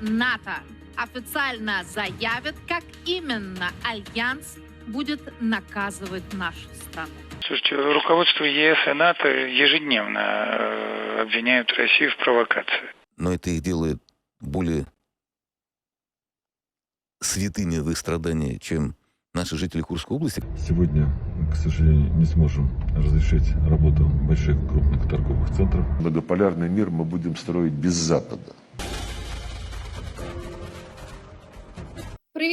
НАТО официально заявит, как именно Альянс будет наказывать нашу страну. Слушайте, руководство ЕС и НАТО ежедневно э, обвиняют Россию в провокации. Но это их делает более святыми в их страдании, чем наши жители Курской области. Сегодня, к сожалению, не сможем разрешить работу больших крупных торговых центров. Многополярный мир мы будем строить без Запада.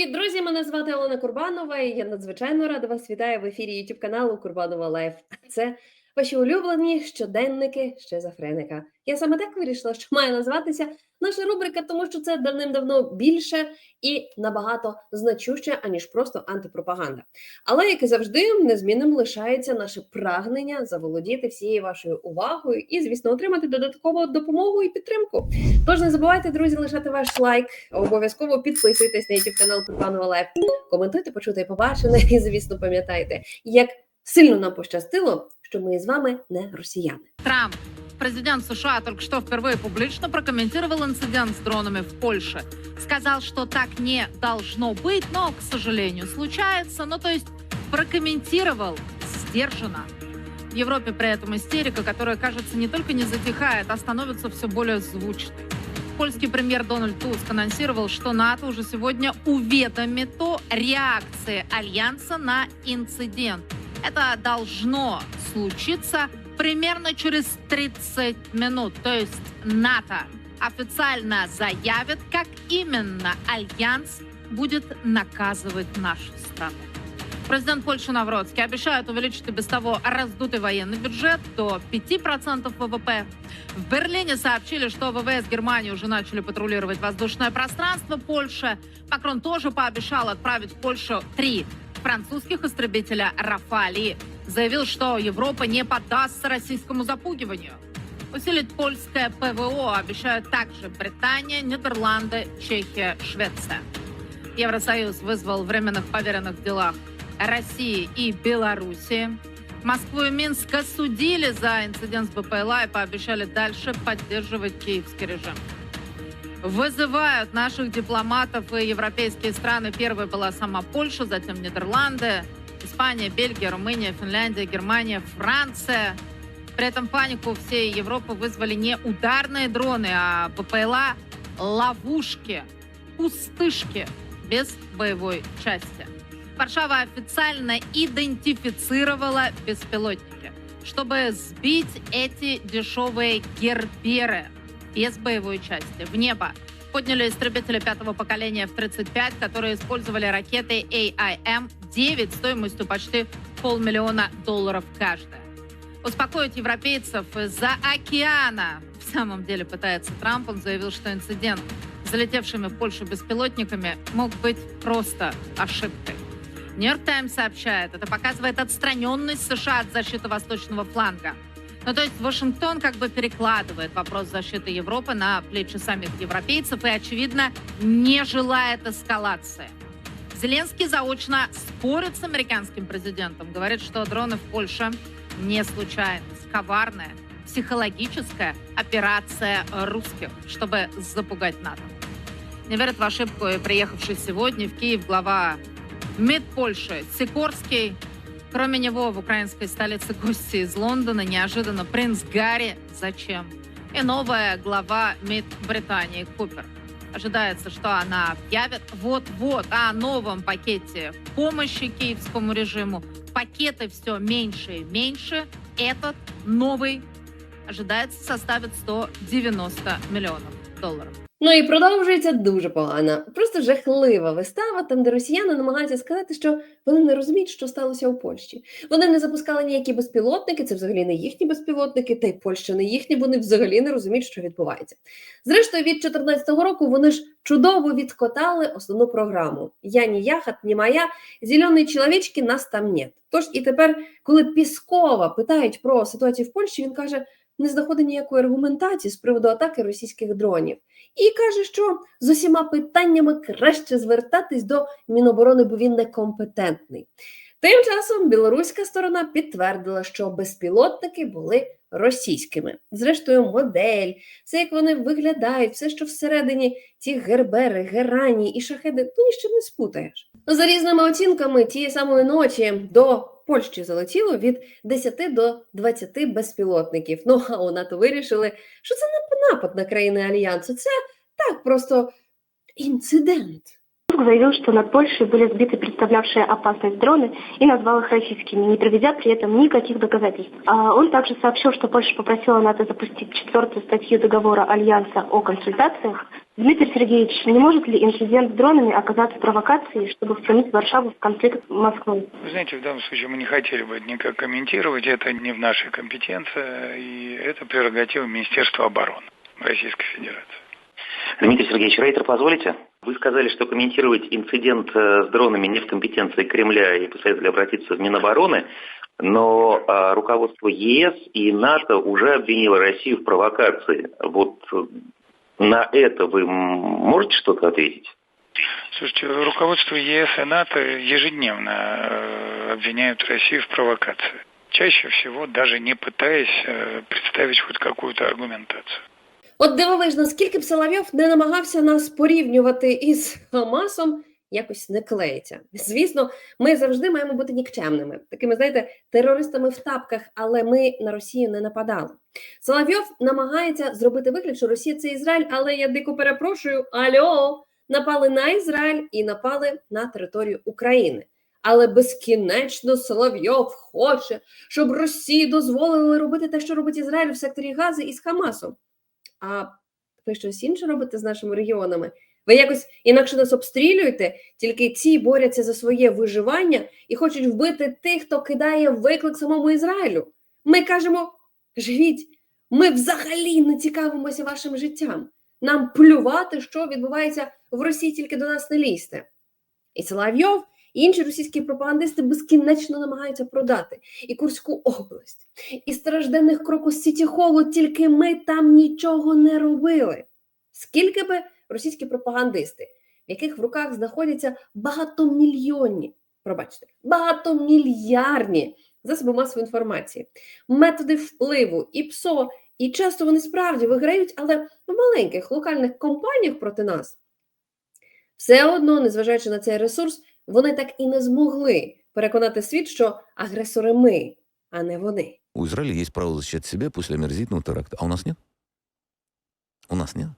Привіт, друзі! Мене звати Олена Курбанова, і я надзвичайно рада вас вітаю в ефірі YouTube каналу Курбанова Лайф. Це ваші улюблені щоденники шизофреника. Я саме так вирішила, що має назватися наша рубрика, тому що це давним-давно більше і набагато значуще, аніж просто антипропаганда. Але, як і завжди, незмінним лишається наше прагнення заволодіти всією вашою увагою і, звісно, отримати додаткову допомогу і підтримку. Тож не забувайте, друзі, лишати ваш лайк, обов'язково підписуйтесь на YouTube канал Курбанова Лайф, коментуйте, почуйте і побачене, і, звісно, пам'ятайте, як сильно нам пощастило, що ми з вами не росіяни. Трамп, президент США, только что впервые публично прокомментировал инцидент с дронами в Польше. Сказал, что так не должно быть, но, к сожалению, случается. Ну, то есть прокомментировал сдержанно. В Европе при этом истерика, которая, кажется, не только не затихает, а становится все более звучной. Польский премьер Дональд Туск анонсировал, что НАТО уже сегодня уведомит о реакции Альянса на инцидент. Это должно случиться примерно через 30 минут. То есть НАТО официально заявит, как именно Альянс будет наказывать нашу страну. Президент Польши Навроцкий обещает увеличить и без того раздутый военный бюджет до 5% ВВП. В Берлине сообщили, что ВВС Германии уже начали патрулировать воздушное пространство Польши. Макрон тоже пообещал отправить в Польшу три французских истребителя «Рафаль» и заявил, что Европа не поддастся российскому запугиванию. Усилить польское ПВО обещают также Британия, Нидерланды, Чехия, Швеция. Евросоюз вызвал временных поверенных в делах России и Белоруссии. Москву и Минск осудили за инцидент с БПЛА и пообещали дальше поддерживать киевский режим. Вызывают наших дипломатов и европейские страны. Первой была сама Польша, затем Нидерланды, Испания, Бельгия, Румыния, Финляндия, Германия, Франция. При этом панику всей Европы вызвали не ударные дроны, а БПЛА ловушки, пустышки без боевой части. Варшава официально идентифицировала беспилотники, чтобы сбить эти дешевые герберы без боевой части в небо. Подняли истребители пятого поколения F-35, которые использовали ракеты AIM-9 стоимостью почти полмиллиона долларов каждая. Успокоить европейцев из-за океана в самом деле пытается Трамп. Он заявил, что инцидент с залетевшими в Польшу беспилотниками мог быть просто ошибкой. Нью-Йорк Таймс сообщает, это показывает отстраненность США от защиты восточного фланга. Ну, то есть Вашингтон как бы перекладывает вопрос защиты Европы на плечи самих европейцев и, очевидно, не желает эскалации. Зеленский заочно спорит с американским президентом, говорит, что дроны в Польше не случайность, коварная, психологическая операция русских, чтобы запугать НАТО. Не верит в ошибку и приехавший сегодня в Киев глава МИД Польши Сикорский. Кроме него в украинской столице гости из Лондона неожиданно принц Гарри. Зачем? И новая глава МИД Британии Купер. Ожидается, что она объявит вот-вот о новом пакете помощи киевскому режиму. Пакеты все меньше и меньше. Этот новый ожидается составит 190 миллионов долларов. Ну і продовжується дуже погана, просто жахлива вистава, там, де росіяни намагаються сказати, що вони не розуміють, що сталося у Польщі. Вони не запускали ніякі безпілотники, це взагалі не їхні безпілотники, та й Польща не їхні, вони взагалі не розуміють, що відбувається. Зрештою, від 2014 року вони ж чудово відкотали основну програму. Я ні яхат, ні моя, зелені чоловічки нас там нет. Тож і тепер, коли Піскова питають про ситуацію в Польщі, він каже, не знаходить ніякої аргументації з приводу атаки російських дронів. І каже, що з усіма питаннями краще звертатись до Міноборони, бо він некомпетентний. Тим часом білоруська сторона підтвердила, що безпілотники були російськими. Зрештою, модель, все як вони виглядають, все, що всередині ті гербери, герані і шахеди, ну ні з чим не спутаєш. За різними оцінками, тієї самої ночі до Польщі залетіло від 10 до 20 безпілотників. Ну а у НАТО вирішили, що це не напад на країни альянсу, це так просто інцидент. Туск заявил, что над Польшей были сбиты представлявшие опасность дроны и назвал их российскими, не приведя при этом никаких доказательств. А он также сообщил, что Польша попросила НАТО запустить четвертую статью договора Альянса о консультациях. Дмитрий Сергеевич, не может ли инцидент с дронами оказаться провокацией, чтобы втянуть Варшаву в конфликт с Москвой? Вы знаете, в данном случае мы не хотели бы это никак комментировать, это не в нашей компетенции, и это прерогатива Министерства обороны Российской Федерации. Дмитрий Сергеевич Рейтер, позволите? Вы сказали, что комментировать инцидент э, с дронами не в компетенции Кремля и посоветовали обратиться в Минобороны, но а, руководство ЕС и НАТО уже обвинило Россию в провокации. Вот э, на это вы можете что-то ответить? Слушайте, руководство ЕС и НАТО ежедневно э, обвиняют Россию в провокации. Чаще всего даже не пытаясь представить хоть какую-то аргументацию. От дивовижно, скільки б Соловйов не намагався нас порівнювати із Хамасом, якось не клеїться. Звісно, ми завжди маємо бути нікчемними, такими, знаєте, терористами в тапках, але ми на Росію не нападали. Соловйов намагається зробити вигляд, що Росія це Ізраїль, але я дико перепрошую, альо, напали на Ізраїль і напали на територію України. Але безкінечно Соловйов хоче, щоб Росії дозволили робити те, що робить Ізраїль в секторі Гази із Хамасом. А ви щось інше робите з нашими регіонами? Ви якось інакше нас обстрілюєте, тільки ці борються за своє виживання і хочуть вбити тих, хто кидає виклик самому Ізраїлю. Ми кажемо: живіть, ми взагалі не цікавимося вашим життям. Нам плювати, що відбувається в Росії, тільки до нас не лізьте. І Соловйов, інші російські пропагандисти безкінечно намагаються продати і Курську область, і стражденних крокус Сіті Холу, тільки ми там нічого не робили. Скільки би російські пропагандисти, в яких в руках знаходяться багатомільйонні, пробачте, багатомільярдні засоби масової інформації, методи впливу і ПСО, і часто вони справді виграють, але в маленьких локальних компаніях проти нас. Все одно, незважаючи на цей ресурс, вони так і не змогли переконати світ, що агресори ми, а не вони. У Израиля есть право защищать себя после омерзительного теракта, а у нас нет? У нас нет?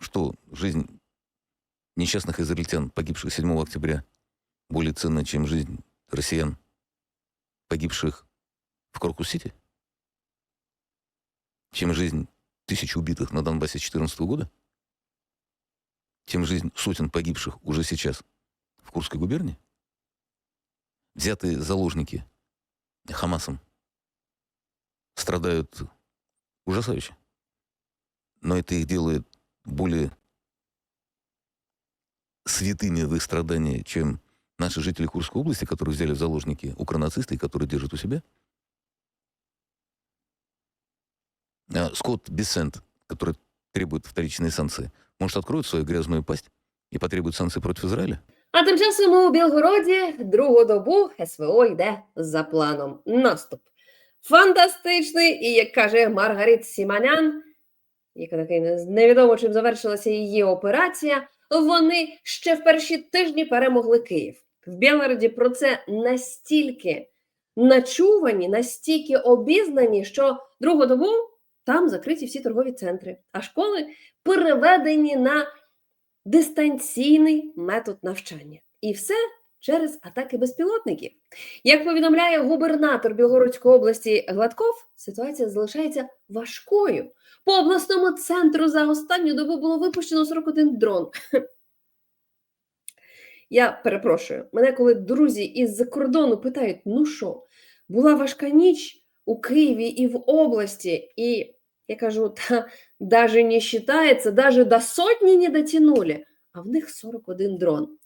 Что, жизнь несчастных израильтян, погибших 7 октября, более ценна, чем жизнь россиян, погибших в Коркус-Сити? Чем жизнь тысяч убитых на Донбассе с 2014 года? Чем жизнь сотен погибших уже сейчас в Курской губернии? Взятые заложники Хамасом страдают ужасающе. Но это их делает более святыми в их страдании, чем наши жители Курской области, которые взяли в заложники укронацисты которые держат у себя. А Скотт Бессент, который требует вторичные санкции, может, откроет свою грязную пасть и потребует санкций против Израиля? А тим часом у Білгороді другу добу СВО йде за планом. Наступ. Фантастичний, і як каже Маргарит Сіманян, яка такий невідомо чим завершилася її операція, вони ще в перші тижні перемогли Київ. В Білгороді про це настільки начувані, настільки обізнані, що другу добу там закриті всі торгові центри, а школи переведені на дистанційний метод навчання. І все через атаки безпілотників. Як повідомляє губернатор Білгородської області Гладков, ситуація залишається важкою. По обласному центру за останню добу було випущено 41 дрон. Я перепрошую, мене коли друзі із-за кордону питають: ну що, була важка ніч у Києві і в області, і я кажу, та даже не считается, даже до сотні не дотянули, а в них 41 дрон.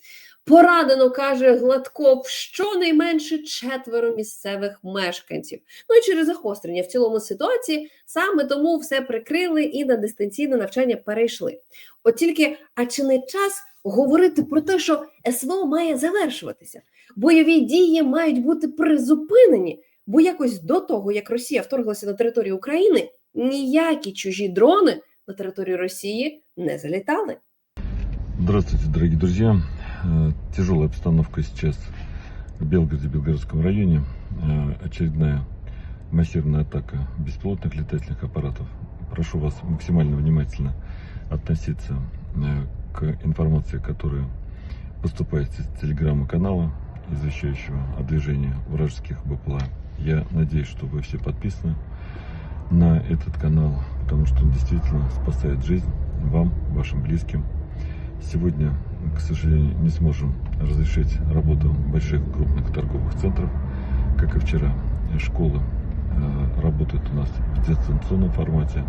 Порадено, каже Гладков, щонайменше четверо місцевих мешканців. Ну і через загострення в цілому ситуації саме тому все прикрили і на дистанційне навчання перейшли. От тільки, а чи не час говорити про те, що СВО має завершуватися? бойові дії мають бути призупинені, бо якось до того, як Росія вторглася на територію України, ніякі чужі дрони на територію Росії не залітали. Здравствуйте, дорогие друзья. Э, Тяжелая обстановка сейчас в Белгороде, Белгородском районе. Э, Очередная массированная атака беспилотных летательных аппаратов. Прошу вас максимально внимательно относиться э, к информации, которая поступает из телеграмма-канала, извещающего о движении вражеских БПЛА. Я надеюсь, что вы все подписаны на этот канал, потому что он действительно спасает жизнь вам, вашим близким. Сегодня, к сожалению, не сможем разрешить работу больших крупных торговых центров, как и вчера. Школы э, работают у нас в дистанционном формате.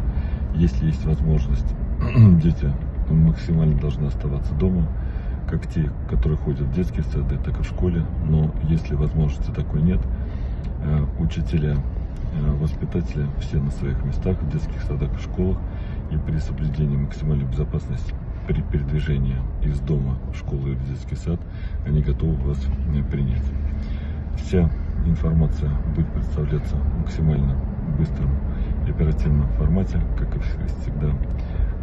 Если есть возможность, дети максимально должны оставаться дома, как те, которые ходят в детские сады, так и в школе. Но если возможности такой нет, э, учителя, воспитатели все на своих местах, в детских садах и школах. И при соблюдении максимальной безопасности при передвижении из дома в школу или в детский сад, они готовы вас э, принять. Вся информация будет представляться максимально быстром и оперативном формате, как и всегда.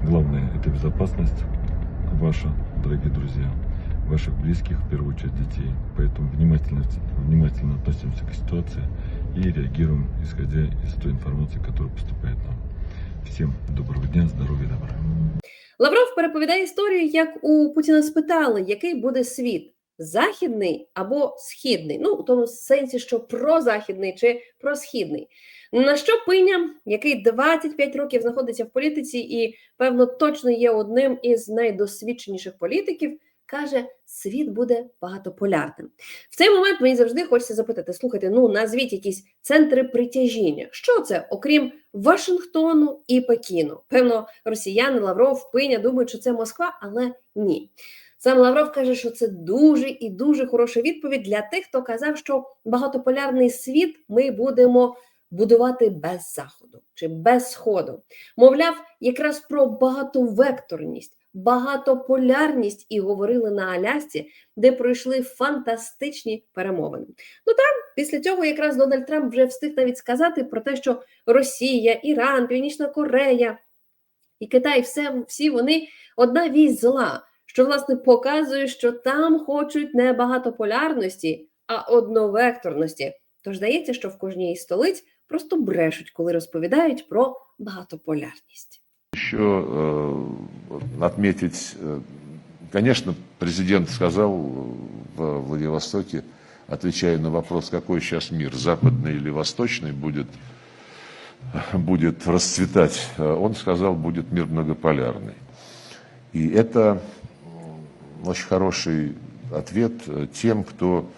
Главное – это безопасность ваша, дорогие друзья, ваших близких, в первую очередь детей. Поэтому внимательно, внимательно относимся к ситуации и реагируем, исходя из той информации, которая поступает нам. Всем доброго дня, здоровья и добра. Лавров переповідає історію, як у Путіна спитали, який буде світ західний або східний. Ну, у тому сенсі, що прозахідний чи просхідний. На що пиня, який 25 років знаходиться в політиці і, певно, точно є одним із найдосвідченіших політиків, каже, світ буде багатополярним. В цей момент мені завжди хочеться запитати: слухайте, ну назвіть якісь центри притяжіння. Що це, окрім Вашингтону і Пекіну? Певно, росіяни, Лавров, Пиня думають, що це Москва, але ні. Сам Лавров каже, що це дуже і дуже хороша відповідь для тих, хто казав, що багатополярний світ ми будемо будувати без заходу чи без сходу. Мовляв, якраз про багатовекторність, багатополярність і говорили на Алясці, де пройшли фантастичні перемовини. Ну так, після цього якраз Дональд Трамп вже встиг навіть сказати про те, що Росія, Іран, Північна Корея і Китай, все, всі вони одна вісь зла, що власне показує, що там хочуть не багатополярності, а одновекторності. Тож здається, що в кожній із столиць просто брешуть, коли розповідають про багатополярність. Еще э, отметить, э, конечно, президент сказал в Владивостоке, отвечая на вопрос, какой сейчас мир, западный или восточный будет, будет расцветать, э, он сказал, будет мир многополярный. И это очень хороший ответ э, тем, кто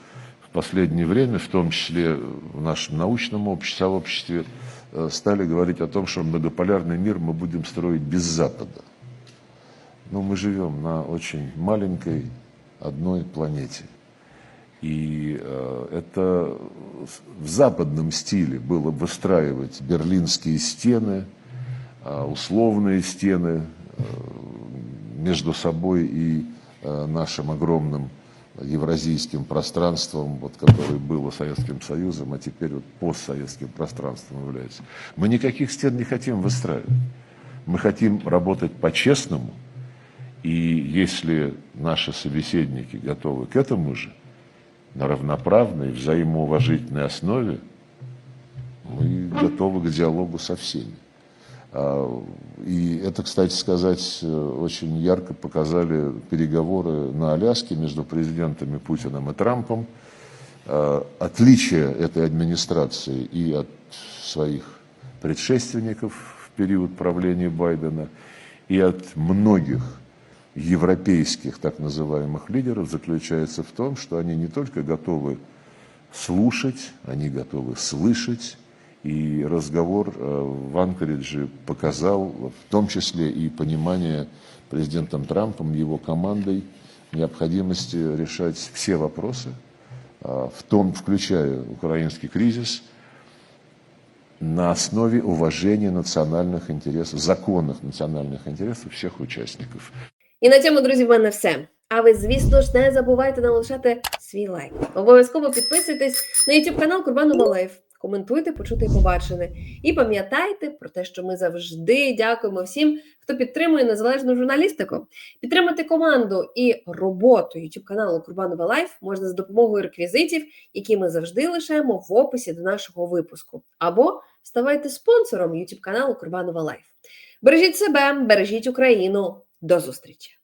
в последнее время, в том числе в нашем научном обществе, сообществе, э, стали говорить о том, что многополярный мир мы будем строить без Запада. Но мы живем на очень маленькой одной планете. И э, это в западном стиле было выстраивать берлинские стены, э, условные стены э, между собой и э, нашим огромным евразийским пространством, вот, которое было Советским Союзом, а теперь вот постсоветским пространством является. Мы никаких стен не хотим выстраивать. Мы хотим работать по-честному, и если наши собеседники готовы к этому же, на равноправной, взаимоуважительной основе, мы готовы к диалогу со всеми. А, И это, кстати сказать, э, очень ярко показали переговоры на Аляске между президентами Путиным и Трампом. А, Отличие этой администрации и от своих предшественников в период правления Байдена, и от многих европейских так называемых лидеров заключается в том, что они не только готовы слушать, они готовы слышать, и разговор э, в Анкоридже показал, в том числе и понимание президентом Трампом, его командой, необходимости решать все вопросы, а, в том, включая украинский кризис, на основе уважения национальных интересов, законных национальных интересов всех участников. І на цьому, друзі, в мене все. А ви, звісно ж, не забувайте залишати свій лайк. Обов'язково підписуйтесь на YouTube канал Курбанова Лайф. Коментуйте, почути і побачене. І пам'ятайте про те, що ми завжди дякуємо всім, хто підтримує незалежну журналістику. Підтримати команду і роботу YouTube каналу Курбанова Лайф можна за допомогою реквізитів, які ми завжди лишаємо в описі до нашого випуску. Або ставайте спонсором YouTube каналу Курбанова Лайф. Бережіть себе, бережіть Україну. До зустрічі!